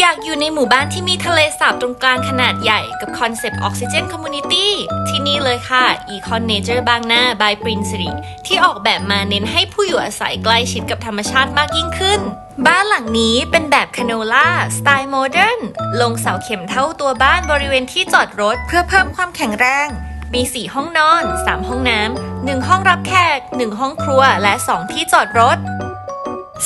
อยากอยู่ในหมู่บ้านที่มีทะเลสาบตรงกลางขนาดใหญ่กับคอนเซปต์ออกซิเจนคอมมูนิตี้ที่นี่เลยค่ะ Econ Nature บางนา by Prince สิริที่ออกแบบมาเน้นให้ผู้อยู่อาศัยใกล้ชิดกับธรรมชาติมากยิ่งขึ้น บ้านหลังนี้เป็นแบบคาโนล่าสไตล์โมเดิร์นลงเสาเข็มเท่าตัวบ้านบริเวณที่จอดรถเพื่อเพิ่มความแข็งแรงมี 4 ห้องนอน 3 ห้องน้ำ 1 ห้องรับแขก 1 ห้องครัว และ 2 ที่จอดรถ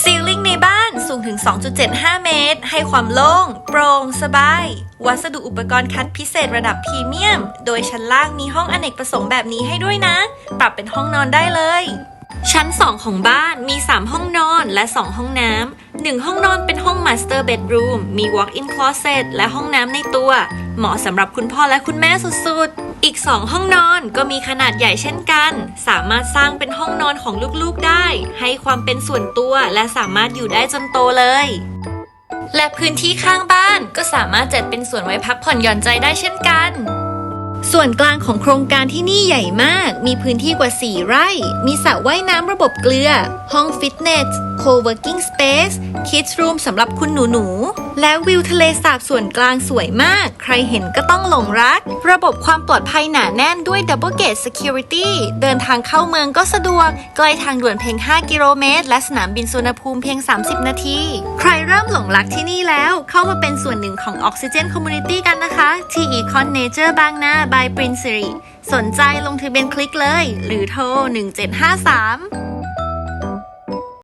ซีลิ่งในบ้าน สูงถึง 2.75 เมตร ให้ความโล่ง โปร่ง สบาย วัสดุอุปกรณ์คัดพิเศษระดับพรีเมียม โดยชั้นล่างมีห้องอเนกประสงค์แบบนี้ให้ด้วยนะ ปรับเป็นห้องนอนได้เลย ชั้น 2 ของบ้านมี 3 ห้องนอนและ 2 ห้องน้ำ 1 ห้องนอนเป็นห้อง Master Bedroom มี Walk-in Closet และห้องน้ำในตัว เหมาะสำหรับคุณพ่อและคุณแม่สุดๆ อีก 2 ห้องนอนก็มีขนาดใหญ่เช่นกัน สามารถสร้างเป็นห้องนอนของลูกๆได้ ให้ความเป็นส่วนตัวและสามารถอยู่ได้จนโตเลย และพื้นที่ข้างบ้านก็สามารถจัดเป็นส่วนไว้พักผ่อนหย่อนใจได้เช่นกัน ส่วนกลางของโครงการที่นี่ใหญ่มาก มีพื้นที่กว่า 4 ไร่ มีสระว่ายน้ำระบบเกลือ ห้องฟิตเนส co-working space kids room สำหรับคุณหนูๆ และวิวทะเลสาบส่วนกลางสวยมาก ใครเห็นก็ต้องหลงรัก ระบบความปลอดภัยหนาแน่นด้วย double gate security เดินทางเข้าเมืองก็สะดวก ใกล้ทางด่วนเพียง 5 กิโลเมตร และสนามบินสุวรรณภูมิเพียง 30 นาที ใครเริ่มหลงรักที่นี่แล้ว เข้ามาเป็นส่วนหนึ่งของ Oxygen Community กันนะคะ ที่ Econ Nature บางนา by Prince สิริสนใจลงทะเบียนคลิกเลย หรือโทร 1753